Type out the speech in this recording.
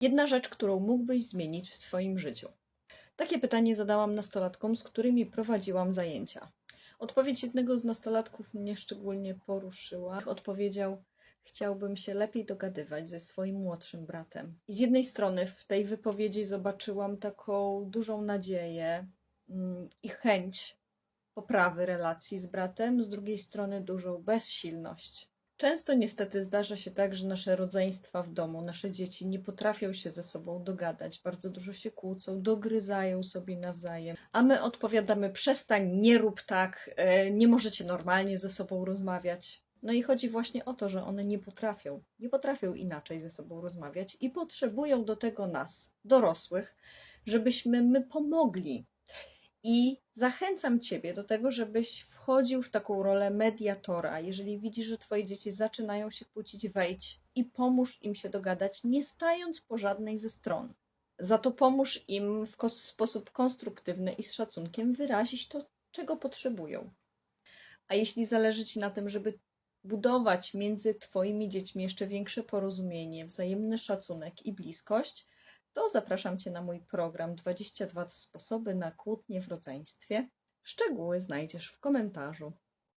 Jedna rzecz, którą mógłbyś zmienić w swoim życiu. Takie pytanie zadałam nastolatkom, z którymi prowadziłam zajęcia. Odpowiedź jednego z nastolatków mnie szczególnie poruszyła. Odpowiedział: Chciałbym się lepiej dogadywać ze swoim młodszym bratem. I z jednej strony w tej wypowiedzi zobaczyłam taką dużą nadzieję mm, i chęć poprawy relacji z bratem, z drugiej strony dużą bezsilność. Często niestety zdarza się tak, że nasze rodzeństwa w domu, nasze dzieci nie potrafią się ze sobą dogadać, bardzo dużo się kłócą, dogryzają sobie nawzajem, a my odpowiadamy: przestań, nie rób tak, e, nie możecie normalnie ze sobą rozmawiać. No i chodzi właśnie o to, że one nie potrafią, nie potrafią inaczej ze sobą rozmawiać i potrzebują do tego nas, dorosłych, żebyśmy my pomogli. I zachęcam Ciebie do tego, żebyś wchodził w taką rolę mediatora. Jeżeli widzisz, że Twoje dzieci zaczynają się kłócić, wejdź i pomóż im się dogadać, nie stając po żadnej ze stron. Za to pomóż im w sposób konstruktywny i z szacunkiem wyrazić to, czego potrzebują. A jeśli zależy Ci na tym, żeby budować między Twoimi dziećmi jeszcze większe porozumienie, wzajemny szacunek i bliskość, to zapraszam Cię na mój program 22 sposoby na kłótnie w rodzeństwie. Szczegóły znajdziesz w komentarzu.